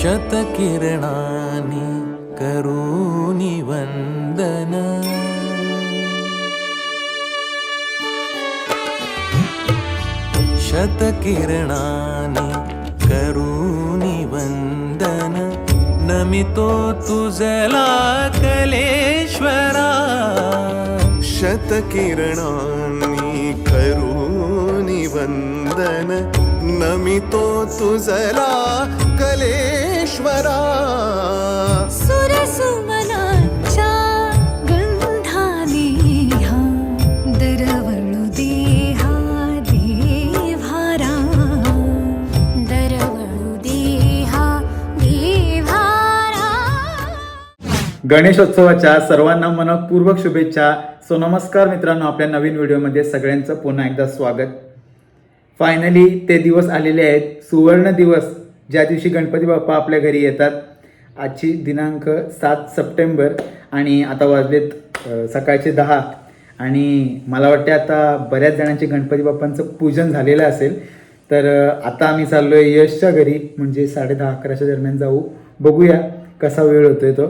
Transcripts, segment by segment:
शतकिरणानि करूनि वन्दन शतकिरणानि करूनि वन्दन नमितो तुझला कलेश्वरा शतकिरणांनी करूनि वन्दन नमितो तुझला कलेश्वरा। सुरसुमनाच्या गंधाने हा दरवळू देहा देव्हारा दरवळू देहा देव्हारा गणेशोत्सवाच्या सर्वांना मनपूर्वक शुभेच्छा। सो नमस्कार मित्रांनो आपल्या नवीन व्हिडिओमध्ये सगळ्यांचं पुन्हा एकदा स्वागत. फायनली ते दिवस आलेले आहेत. सुवर्ण दिवस. ज्या दिवशी गणपती बाप्पा आपल्या घरी येतात. आजची दिनांक सात सप्टेंबर आणि आता वाजलेत सकाळचे दहा. आणि मला वाटते आता बऱ्याच जणांचे गणपती बाप्पांचं पूजन झालेलं असेल तर आता आम्ही चाललो आहे यशच्या घरी. म्हणजे साडे दहा अकराच्या दरम्यान जाऊ. बघूया कसा वेळ होतोय तो.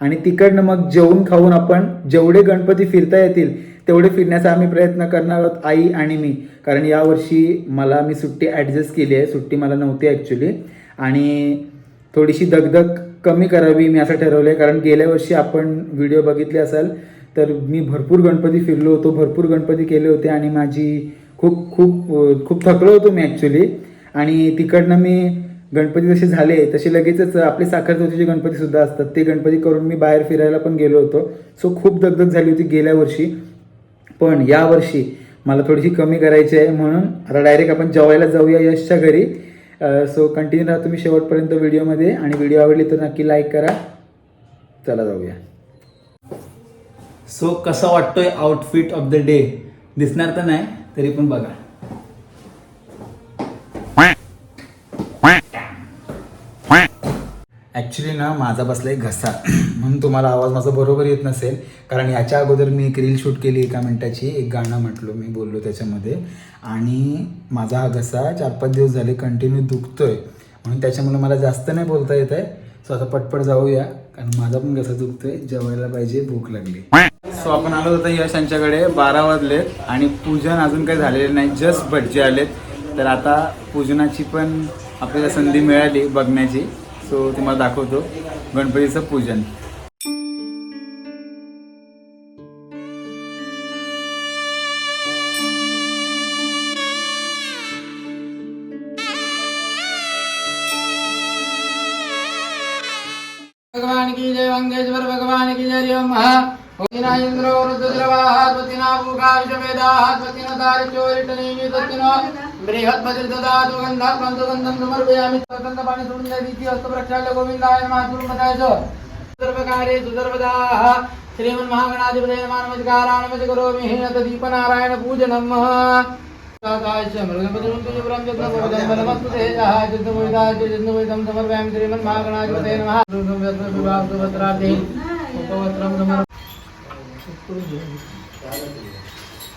आणि तिकडनं मग जेवून खाऊन आपण जेवढे गणपती फिरता येतील तेवढे फिरण्याचा आम्ही प्रयत्न करणार आहोत आई आणि मी. कारण यावर्षी मला मी सुट्टी ॲडजस्ट केली आहे. सुट्टी मला नव्हती ॲक्च्युली आणि थोडीशी दगदग कमी करावी मी असं ठरवलं आहे. कारण गेल्या वर्षी आपण व्हिडिओ बघितले असाल तर मी भरपूर गणपती फिरलो होतो भरपूर गणपती केले होते आणि माझी खूप खूप खूप थकलो होतो मी ॲक्च्युली आणि तिकडनं मी गणपती जसे झाले तसे लगेचच आपले साखर चौथीचे असतात. ते गणपती करून मी बाहेर फिरायला पण गेलो होतो. सो खूप दगदग झाली होती गेल्या वर्षी. पण यावर्षी मला थोडीशी कमी करायची आहे म्हणून आता डायरेक्ट आपण जेवायला जाऊया यशच्या घरी. सो कंटिन्यू राहा तुम्ही शेवटपर्यंत व्हिडिओमध्ये आणि व्हिडिओ आवडली तर नक्की लाईक करा. चला जाऊया. सो कसा वाटतोय आउटफिट ऑफ द डे दिसणार तर नाही तरी पण बघा. ॲक्च्युली ना माझा बसलाय घसा. म्हणून तुम्हाला आवाज माझा बरोबर येत नसेल. कारण याच्या अगोदर मी एक रील शूट केली एका मिनटाची. एक गाणं म्हटलो मी बोललो त्याच्यामध्ये. आणि माझा हा घसा चार पाच दिवस झाले कंटिन्यू दुखतोय. म्हणून त्याच्यामुळे मला जास्त नाही बोलता येत आहे. सो आता पटपट जाऊया. कारण माझा पण घसा दुखतोय. जेवायला पाहिजे भूक लागली. सो आपण आलो होतो यश यांच्याकडे. बारा वाजलेत आणि पूजन अजून काही झालेलं नाही. जस्ट भटजे आलेत. तर आता पूजनाची पण आपल्याला संधी मिळाली बघण्याची. सो तुम्हाला दाखवतो. गणपतीचं पूजन. भगवान की जय मंगेश्वर भगवान की जय ओम होतिना इंद्रो रुद्रवाहात्वतिना भूकाविषमेदाहात्वतिना दारिचोरिटनेमि तत्तिनो समर्पयामि. सोडून द्या भीती हस्त प्रक्षाल्य गोविंदाय नमः गुरु बतायचं सर्वकार्ये सुसर्वदाः श्रीमन् महागणाधिपतये नमः नमस्कारा नमस् करोमि हेनत दीपनारायण पूजनम् समर्पयामि. श्रीमन् महागणाधिपतये नमः उपवस्त्रं समर्पयामि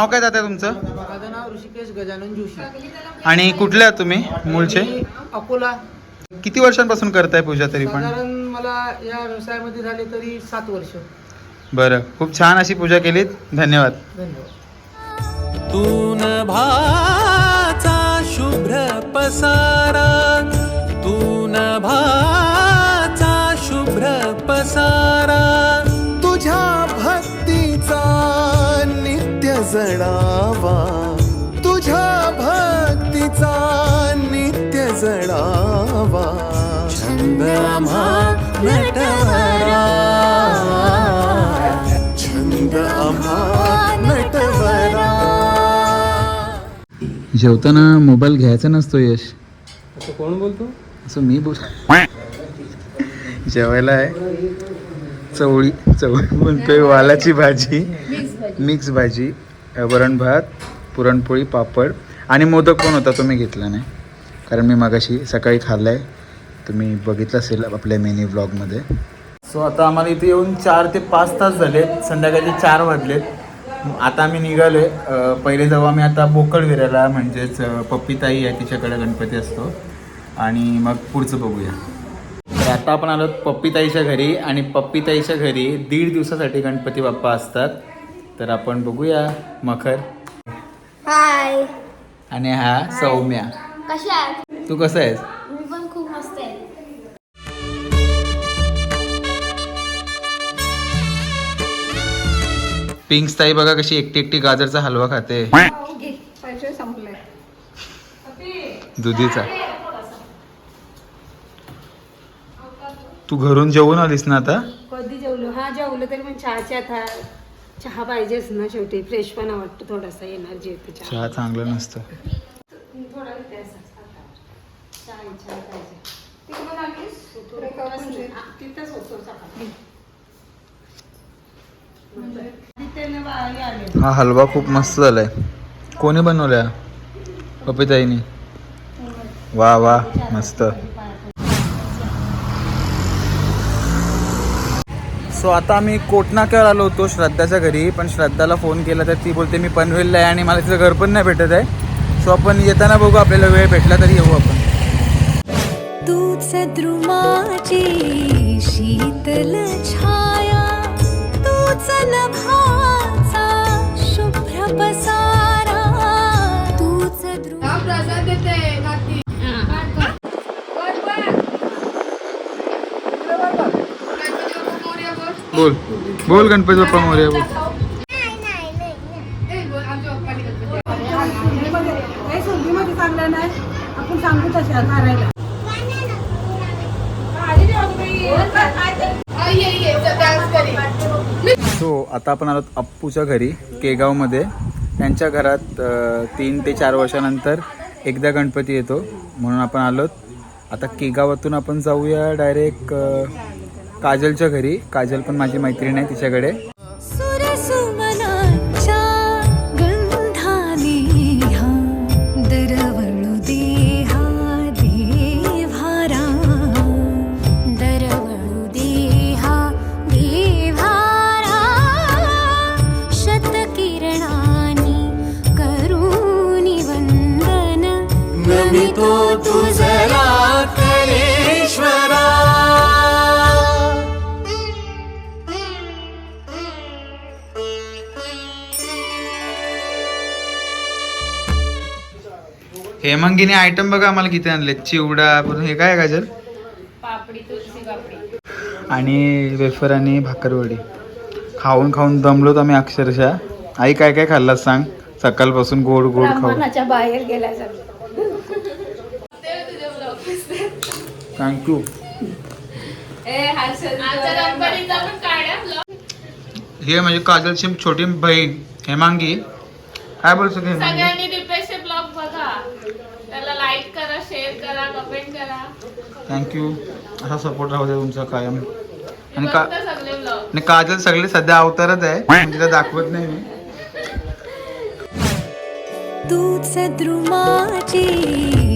नाव काय जाते तुमचं? माझं नाव ऋषिकेश गजानन जोशी. आणि कुठले आहात तुम्ही? मूळचे? मी अकोला. किती वर्षांपासून करताय पूजा तरी पण? साधारण मला या व्यवसायामध्ये झाले तरी सात वर्ष. बरं खूप छान अशी पूजा केलीत. धन्यवाद. धन्यवाद. तून भाचा शुभ्र पसारा तून भाचा घ्यावा तुझ्या भक्तीचा नित्य जळावा. छंद आम्हा नटवरा छंद आम्हा जेवताना मोबाईल घ्यायचा नसतो यश. कोण बोलतो? असं मी बोल जेवायला आहे. चवळी चवळी म्हणतोय वालाची भाजी. मिक्स भाजी. वरण भात पुरणपोळी पापड. आणि मोदक पण होता तो मी घेतला नाही? कारण मी मगाशी सकाळी खाल्ला आहे तुम्ही बघितलं असेल आपल्या मिनी ब्लॉगमध्ये सो आता आम्हाला इथे येऊन चार ते पाच तास झाले संध्याकाळचे चार वाजलेत. आता आम्ही निघालोय. आहे पहिले जाऊ आम्ही आता बोकड विरायला. म्हणजेच पप्पीताई आहे तिच्याकडे गणपती असतो. आणि मग पुढचं बघूया. तर आता आपण आलो पप्पीताईच्या घरी. आणि पप्पीताईच्या घरी दीड दिवसासाठी गणपती बाप्पा असतात. तर आपण बघूया मखर. हाय. आणि हा सौम्या. कशा आहात? तू कसं आहेस? मी पण खूप मस्त आहे. पिंक्स ताई बघा कशी एकटी एकटी गाजरचा हलवा खाते. दुधीचा. तू घरून जेवून आलीस ना आता? कधी जेवलो? हा जेवलो तरी पण चहाच्या आता चहा पाहिजेच ना शेवटी. फ्रेश पण वाटतं थोडासा एनर्जी येते चहा. चांगलं नसतं. थोडा हा, तिथंच होतो आले. हा हलवा खूप मस्त झालाय. कोणी बनवलाय? पपिताईनी? वा वा मस्त. सो आता आम्ही कोटनाक्यावर आलो होतो श्रद्धाच्या घरी पण श्रद्धाला फोन केला तर ती बोलते मी पनवेलला आहे आणि मला तिचं घर पण नाही भेटत आहे. सो आपण येताना बघू आपल्याला वेळ भेटला तरी येऊ आपण. तूच द्रुमाची शीतल छाया तूच नभाचा शुभ्र बसा. बोल. बोल गणपती बाप्पा मोर्या बोल. आपण सांगू तशा करायला सो आता आपण आलो अप्पूच्या घरी केगावमध्ये. त्यांच्या घरात तीन ते चार वर्षानंतर एकदा गणपती येतो म्हणून आपण आलोत. आता केगावातून आपण जाऊया डायरेक्ट काजलच्या घरी. काजल पण माझी मैत्रीण आहे तिच्याकडे. सुरसुमनाच्या हेमंगीने आयटम बघा आम्हाला किती आणले चिवडा परत हे काय गाजर? आणि वेफर आणि भाकरवडी खाऊन खाऊन दमलोत आम्ही अक्षरशः. आई काय काय खाल्लात सांग? सकाळपासून गोड गोड खाऊन. ब्राह्मणाच्या बाहेर गेल्यासारखं थँक्यू हे म्हणजे काजलची छोटी बहीण हेमांगी. काय बोलतो हेमांगी सगळ्यांनी दीपेशचे ब्लॉग बघा त्याला लाईक करा शेअर करा कमेंट करा थँक्यू असा सपोर्ट राहू दे तुमचा कायम. आणि का आणि काजल सगळे सध्या अवतारच आहे. पण तिला दाखवत नाही मी. तूच द्रुमाची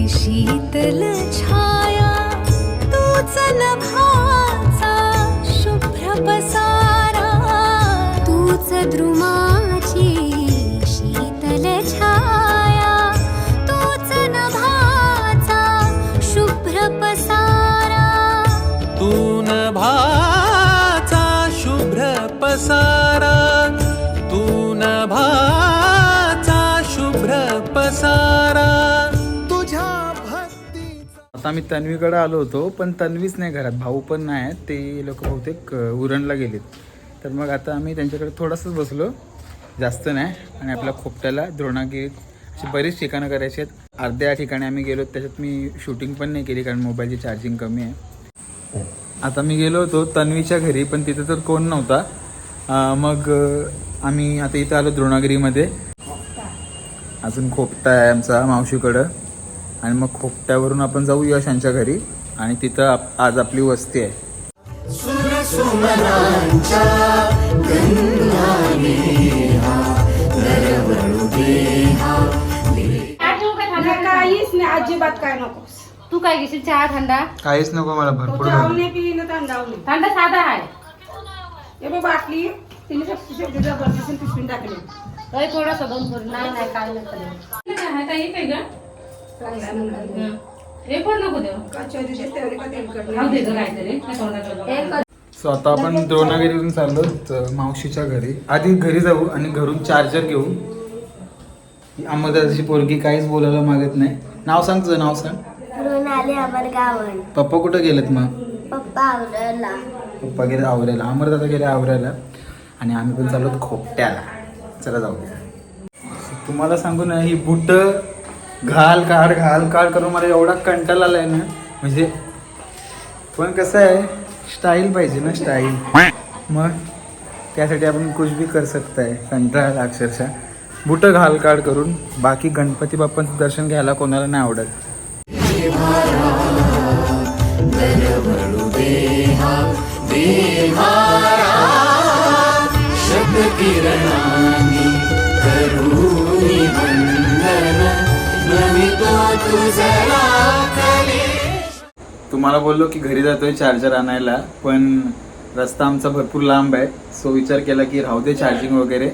शीतल छाया तूच नभाचा शुभ्र पसारा तूच द्रुमाची भाचा शुभ्र पसारा तू भाचा शुभ्र पसारा. तुझ्या भक्तीचा आता आम्ही तन्वीकडे आलो होतो पण तन्वीच नाही घरात भाऊ पण नाही आहेत ते लोक बहुतेक उरणला गेलेत. तर मग आता आम्ही त्यांच्याकडे थोडंसंच बसलो जास्त नाही आणि आपल्या खोपट्याला द्रोणागिरी अशी बरीच ठिकाणं करायची आहेत. अर्ध्या ठिकाणी आम्ही गेलो त्याच्यात मी शूटिंग पण नाही केली कारण मोबाईलची चार्जिंग कमी आहे. आता मी गेलो होतो तन्वीच्या घरी पण तिथं तर कोण नव्हता. मग आम्ही आता इथं आलो द्रोणागिरीमध्ये. अजून खोपटा आहे आमचा मावशीकडं. आणि मग खोपट्यावरून आपण जाऊ यशांच्या घरी. आणि तिथं आप- आज आपली वस्ती आहे. अजिबात काय नको तू काय घेशील चहा थंडा? काहीच नको मला भरपूर थंडा साधा आहे. हे बघ बाटली. तिने जबरदस्ती पिशवीन टाकली. काही थोडंसं दोन नाही नाही काय नाही हे पण नको देऊ. कचोरी देते आणि का तेलकट राहू दे गं काहीतरी. त्या तोंडात सो आता आपण द्रोणागिरीवरून चाललो त- मावशीच्या घरी. आधी घरी जाऊ आणि घरून चार्जर घेऊ. ही अमोदाची पोरगी काहीच बोलायला मागत नाही. नाव सांग तुझं नाव सांग. पप्पा कुठं गेलेत मग? पप्पा गेले आवरायला. अमरदादा गेले आवरायला. आणि आम्ही पण चाललो खोपट्याला. चला जाऊ तुम्हाला सांगू ना ही बुट घाल काढ घाल काढ करून मला एवढा कंटाळा आलाय ना. म्हणजे पण कसं आहे स्टाईल पाहिजे ना स्टाईल मग त्यासाठी आपण कुछ भी कर सकता है कंटाळा अक्षरशः. बुटं घाल काढ करून. बाकी गणपती बाप्पांचं दर्शन घ्यायला कोणाला नाही आवडत. तुम्हाला बोललो की घरी जातोय चार्जर आणायला पण रस्ता आमचा भरपूर लांब आहे. सो विचार केला की राहू दे चार्जिंग वगैरे.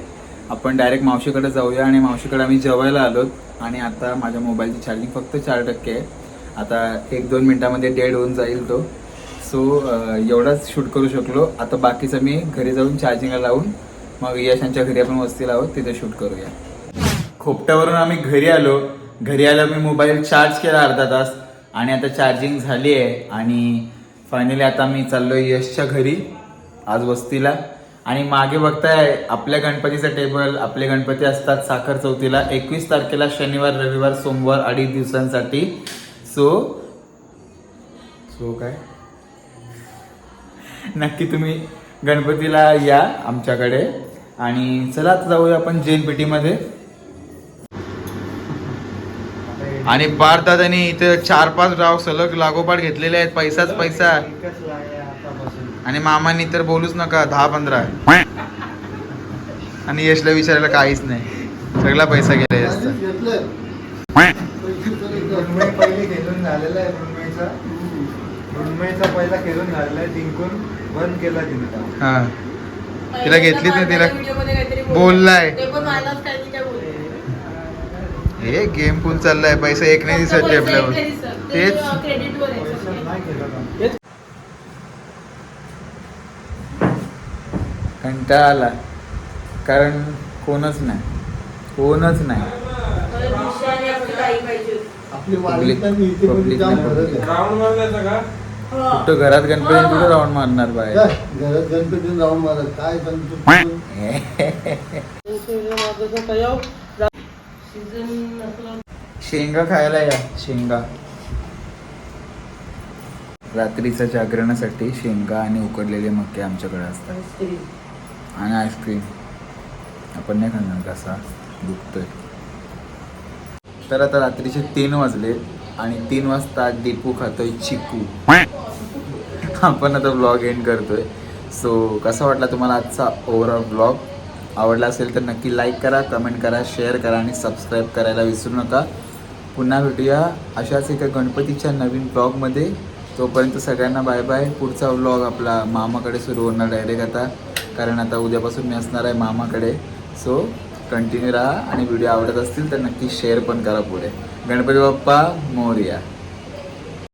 आपण डायरेक्ट मावशीकडे जाऊया आणि मावशीकडे आम्ही जेवायला आलो आणि आता माझ्या मोबाईलची चार्जिंग फक्त चार टक्के आहे. आता एक दोन मिनटामध्ये डेड होऊन जाईल तो. सो एवढाच शूट करू शकलो. आता बाकीचं मी घरी जाऊन चार्जिंगला लावून मग यशांच्या घरी आपण वस्तीला आहोत तिथे शूट करूया. खोपट्यावरून आम्ही घरी आलो. घरी आलो मी मोबाईल चार्ज केला अर्धा तास. आणि आता चार्जिंग झाली आहे. आणि फायनली आता मी चाललो यशच्या घरी आज वस्तीला. आणि मागे बघताय आपल्या गणपतीचं टेबल आपले गणपती असतात साखर चौथीला. एकवीस तारखेला शनिवार रविवार सोमवार अडीच दिवसांसाठी सो? सो काय? नक्की तुम्ही गणपतीला या आमच्याकडे. आणि चला जाऊया आपण जैन पेटीमध्ये आणि पारदादानी इथे चार पाच डाव सलग लागोपाठ घेतलेले आहेत. पैसाच पैसा. आणि मामानी तर बोलूच नका दहा पंधरा आणि यशला विचारायला काहीच नाही. सगळा पैसा गेला जास्त झालेला आहे मृण्मयचा मृण्मयचा पहिला खेळून झालेला आहे जिंकून बंद केला तिने हा. तिला घेतलीच नाही तिला बोललाय. हे गेम फुल चाललाय पैसा एक नाही दिसत टेबलावर तेच? कंटाळा आला. कारण कोणच नाही. कोणच नाही. आपली Public- वाढली तर इथे पण public जाम नाही. भरत आहे. कुठं घरात गणपती कुठं राऊंड मारणार बाहेर? घरात गणपती जाऊन मारत. काय पण तू शेंगा खायला या शेंगा. रात्रीच्या जागरणासाठी शेंगा आणि उकडलेले मक्के आमच्याकडे असतात. आणि आईस्क्रीम आपण नाही खाणार कसा दुखतोय. तर आता रात्रीचे तीन वाजले आणि तीन वाजता दीपू खातोय चिकू. आपण आता ब्लॉग एंड करतोय. सो कसा वाटला तुम्हाला आजचा ओव्हरऑल ब्लॉग आवडला असेल तर नक्की लाईक करा कमेंट करा शेअर करा आणि सबस्क्राईब करायला विसरू नका. पुन्हा भेटूया अशाच एका गणपतीच्या नवीन ब्लॉगमध्ये तोपर्यंत सगळ्यांना बाय बाय पुढचा व्लॉग आपला मामाकडे सुरू होणार डायरेक्ट आता. कारण आता उद्यापासून मी असणार आहे मामाकडे. सो कंटिन्यू राहा आणि व्हिडिओ आवडत असतील तर नक्की शेअर पण करा पुढे. गणपती बाप्पा मोरया.